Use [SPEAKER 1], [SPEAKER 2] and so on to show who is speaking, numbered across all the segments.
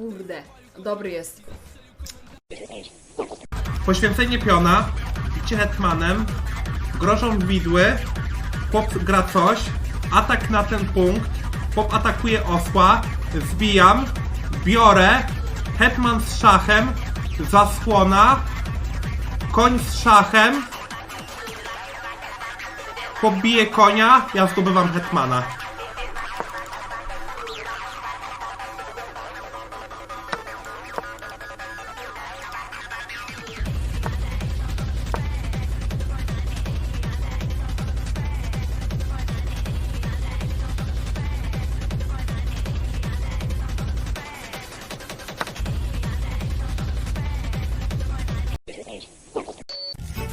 [SPEAKER 1] kurde. Dobry jest.
[SPEAKER 2] Poświęcenie piona, bicie hetmanem, grożą widły, chłop gra coś, atak na ten punkt, chłop atakuje osła, zbijam, biorę, hetman z szachem, zasłona, koń z szachem, chłop bije konia, ja zdobywam hetmana.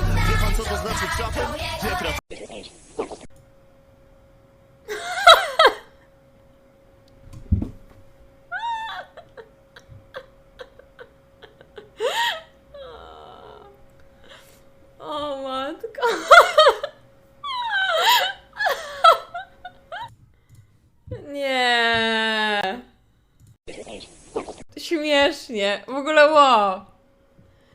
[SPEAKER 3] Wie pan co to znaczy czapem? Wiepra.
[SPEAKER 1] O matko. Nie. Śmiesznie. W ogóle wow.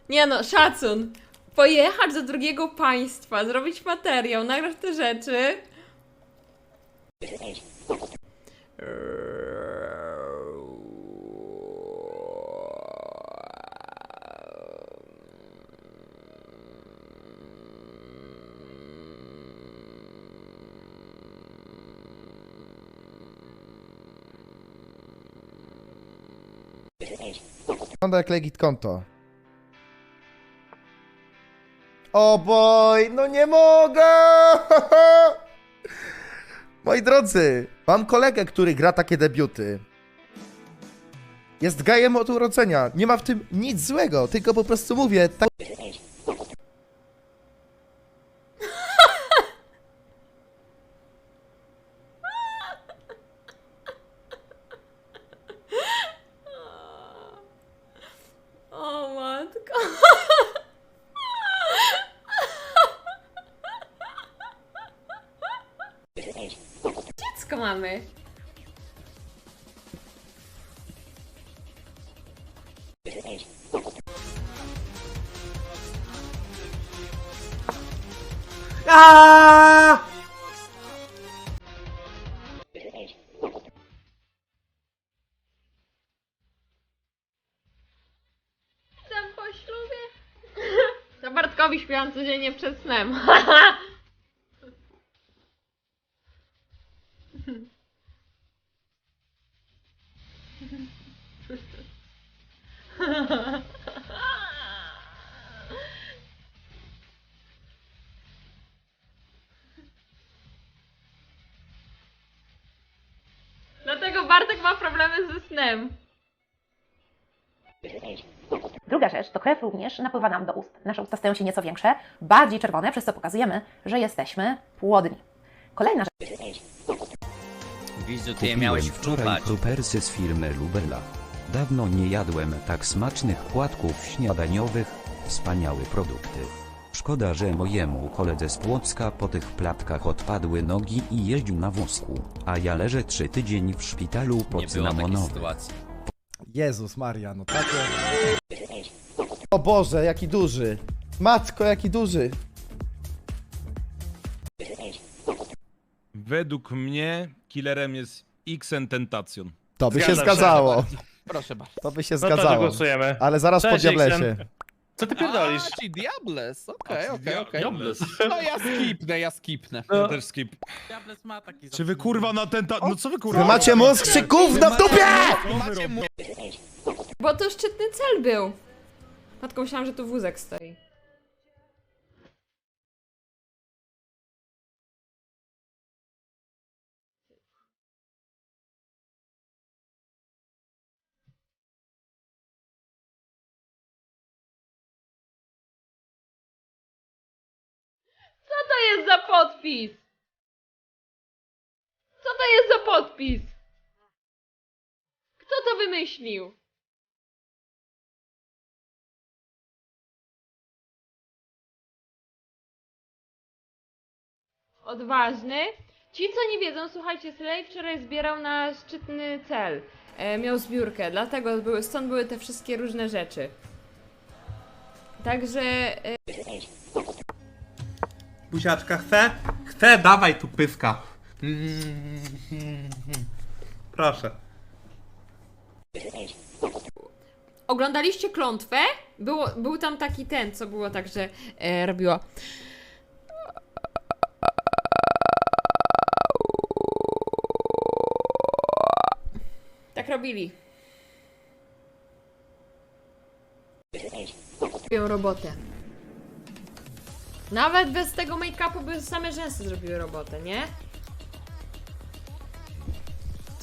[SPEAKER 1] Nie no, szacun. Pojechać do drugiego państwa, zrobić materiał, nagrać te rzeczy.
[SPEAKER 3] Wygląda jak legit konto. O boj, no nie mogę! Moi drodzy, mam kolegę, który gra takie debiuty. Jest gajem od urodzenia. Nie ma w tym nic złego, tylko po prostu mówię. Tak...
[SPEAKER 1] mamy.
[SPEAKER 2] Aaaa!
[SPEAKER 1] Jestem po ślubie. To Bartkowi śpiewam codziennie przed snem. Dlatego Bartek ma problemy ze snem.
[SPEAKER 4] Druga rzecz to krew również napływa nam do ust. Nasze usta stają się nieco większe, bardziej czerwone, przez co pokazujemy, że jesteśmy płodni. Kolejna rzecz.
[SPEAKER 5] Wizu, ty je miałeś
[SPEAKER 6] Kupiłem wczoraj
[SPEAKER 5] wczupać.
[SPEAKER 6] krupersy z firmy Lubella. Dawno nie jadłem tak smacznych płatków śniadaniowych. Wspaniałe produkty. Szkoda, że mojemu koledze z Płocka po tych platkach odpadły nogi i jeździł na wózku, a ja leżę trzy tydzień w szpitalu
[SPEAKER 5] Nie było takiej
[SPEAKER 6] cynamonowy.
[SPEAKER 5] sytuacji.
[SPEAKER 3] Jezus Maria, no takie... O Boże, jaki duży. Matko, jaki duży.
[SPEAKER 7] Według mnie killerem jest Xen Tentacion.
[SPEAKER 3] To by się
[SPEAKER 8] Zgadzam się.
[SPEAKER 3] zgadzało.
[SPEAKER 8] Proszę bardzo.
[SPEAKER 3] To by się
[SPEAKER 8] No to
[SPEAKER 3] zgadzało.
[SPEAKER 8] głosujemy.
[SPEAKER 3] Ale zaraz po
[SPEAKER 8] Cześć,
[SPEAKER 3] diablesie.
[SPEAKER 8] Co ty pierdolisz?
[SPEAKER 9] A, ci Diables, okej, okej, okej.
[SPEAKER 7] Diables.
[SPEAKER 9] No ja skipnę, ja skipnę.
[SPEAKER 7] Ja też skip.
[SPEAKER 9] Diables ma taki
[SPEAKER 7] Czy wy kurwa na tenta... No co wy kurwa?
[SPEAKER 3] Wy macie mózg czy gówno w dupie!
[SPEAKER 9] Macie mu-
[SPEAKER 1] Bo to szczytny cel był. Matko, myślałam, że tu wózek stoi. Co to jest za podpis? Co to jest za podpis? Kto to wymyślił? Odważny. Ci, co nie wiedzą, słuchajcie, Slay wczoraj zbierał na szczytny cel. E, miał zbiórkę, dlatego były, stąd były te wszystkie różne rzeczy. Także e,
[SPEAKER 2] Buziaczka chce? Chce, dawaj tu pyska. Proszę.
[SPEAKER 1] Oglądaliście klątwę? Było, był tam taki ten, co było tak, że e, robiło. Tak robili. Robią robotę. Nawet bez tego make-upu by same rzęsy zrobiły robotę, nie?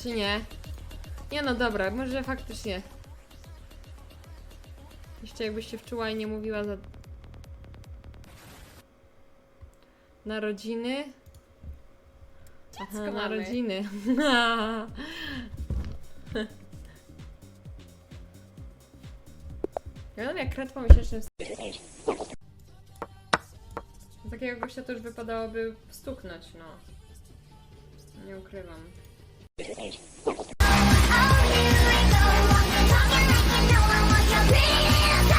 [SPEAKER 1] Czy nie? Nie no dobra, może faktycznie. Jeszcze jakbyś się wczuła i nie mówiła za... Narodziny? Aha, narodziny. Ja wiem jak kret po miesięcznym... Takiego gościa już wypadałoby stuknąć, no. Nie ukrywam.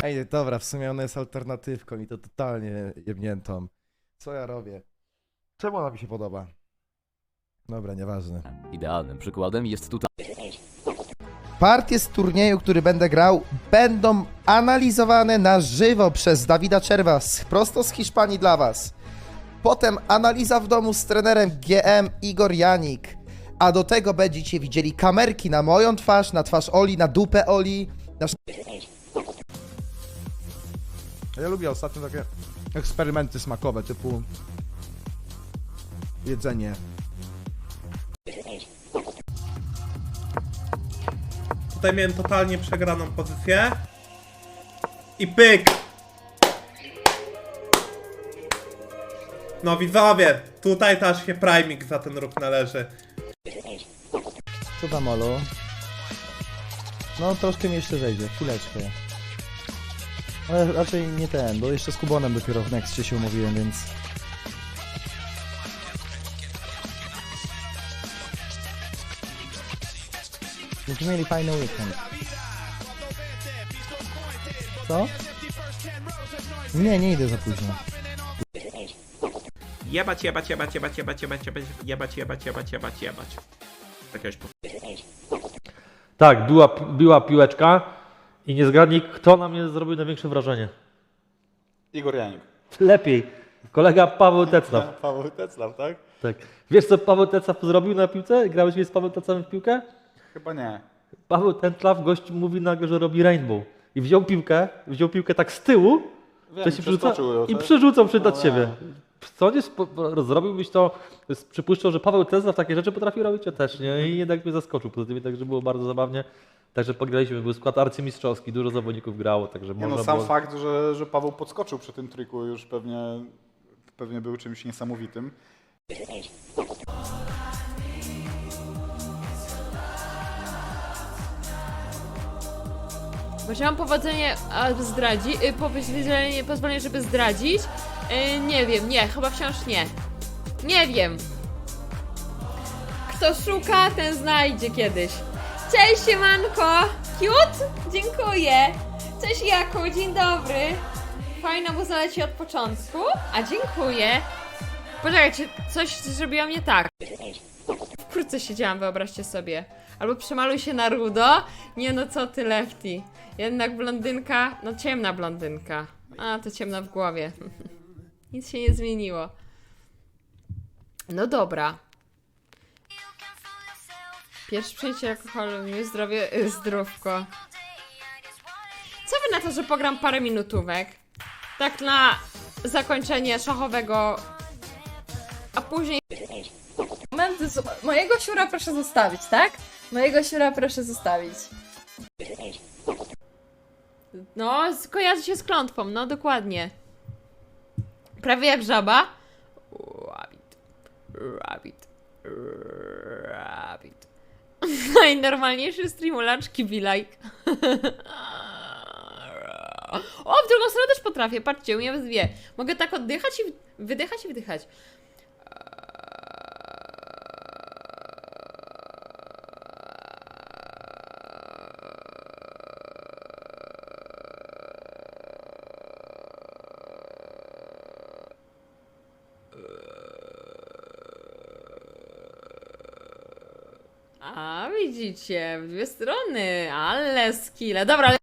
[SPEAKER 3] Ej, dobra, w sumie ona jest alternatywką i to totalnie jebniętą. Co ja robię? Czemu ona mi się podoba? Dobra, nieważne.
[SPEAKER 10] Idealnym przykładem jest tutaj
[SPEAKER 3] Partie z turnieju, który będę grał, będą analizowane na żywo przez Dawida Czerwa, z, prosto z Hiszpanii dla Was. Potem analiza w domu z trenerem GM Igor Janik. A do tego będziecie widzieli kamerki na moją twarz, na twarz Oli, na dupę Oli. Na... Ja lubię ostatnio takie eksperymenty smakowe, typu jedzenie.
[SPEAKER 2] Tutaj miałem totalnie przegraną pozycję. I pyk! No widzowie, tutaj też się priming za ten ruch należy.
[SPEAKER 3] Co tam, Olu? No, troszkę mi jeszcze zejdzie, chwileczkę. Ale raczej nie ten, bo jeszcze z Kubonem dopiero w Nexcie się umówiłem, więc... Będziemy mieli fajny weekend. Co? Nie, nie idę za późno.
[SPEAKER 2] Jebać, jebać, jebać, jebać, jebać, jebać, jebać, jebać, jebać, jebać, jebać, jebać. Jakiegoś po...
[SPEAKER 8] Tak, była, była piłeczka i nie zgadnij, kto na mnie zrobił największe wrażenie.
[SPEAKER 11] Igor Janik.
[SPEAKER 8] Lepiej. Kolega Paweł Teclaw.
[SPEAKER 11] Paweł Teclaw, tak?
[SPEAKER 8] Tak. Wiesz co Paweł Teclaw zrobił na piłce? Grałeś z Pawłem Teclawem w piłkę?
[SPEAKER 11] Chyba nie.
[SPEAKER 8] Paweł Teclaw gość mówi nagle, że robi rainbow. I wziął piłkę, wziął piłkę tak z tyłu, to się przerzuca i przerzucał przed nad siebie. Po- po- zrobiłbyś to, przypuszczał, że Paweł Teclaw takie rzeczy potrafi robić, ja też nie. I jednak mnie zaskoczył. Poza tym także było bardzo zabawnie. Także pograliśmy, był skład arcymistrzowski, dużo zawodników grało, także
[SPEAKER 11] Nie no, sam
[SPEAKER 8] było...
[SPEAKER 11] fakt, że, że Paweł podskoczył przy tym triku już pewnie, pewnie był czymś niesamowitym.
[SPEAKER 1] Mam powodzenie, a zdradzi, y, pozwolenie, pozwolenie, żeby zdradzić? Y, nie wiem, nie, chyba wciąż nie. Nie wiem. Kto szuka, ten znajdzie kiedyś. Cześć, siemanko! Cute? Dziękuję. Cześć, Jaku, dzień dobry. Fajna mu zaleci od początku, a dziękuję. Poczekajcie, coś zrobiłam nie tak. Wkrótce siedziałam, wyobraźcie sobie. Albo przemaluj się na rudo. Nie no, co ty, Lefty. Jednak blondynka, no ciemna blondynka. A, to ciemna w głowie. Nic się nie zmieniło. No dobra. Pierwszy przyjęcie alkoholu, miłe zdrowie, y, zdrówko. Co wy na to, że pogram parę minutówek? Tak na zakończenie szachowego, a później
[SPEAKER 12] Moment, z- mojego siura proszę zostawić, tak? Mojego siura proszę zostawić.
[SPEAKER 1] No, kojarzy się z klątwą, no dokładnie. Prawie jak żaba. Rabbit. Rabbit. Najnormalniejszy streamulaczki be like. O, w drugą stronę też potrafię, patrzcie, umiem dwie. Mogę tak oddychać i wydychać i wdychać. A, widzicie, w dwie strony, ale skille. Dobra.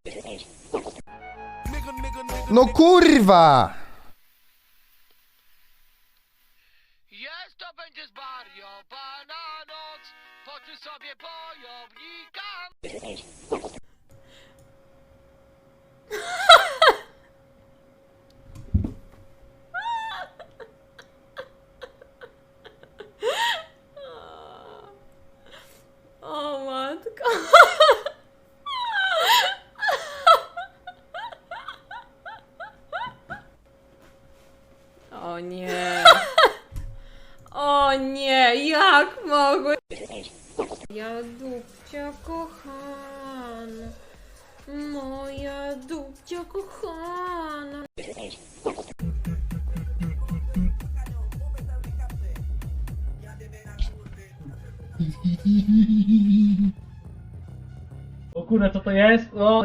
[SPEAKER 12] No kurwa!
[SPEAKER 1] Ja dupcia kochana. Moja dupcia kochana.
[SPEAKER 13] O kurde, co to jest? O!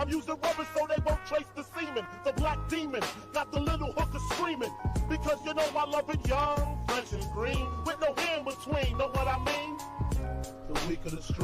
[SPEAKER 14] I'm using rubber so they won't trace the semen. The black demon got the little hooker screaming. Because you know I love it young, fresh and green. With no in between, know what I mean? The weak of the strong.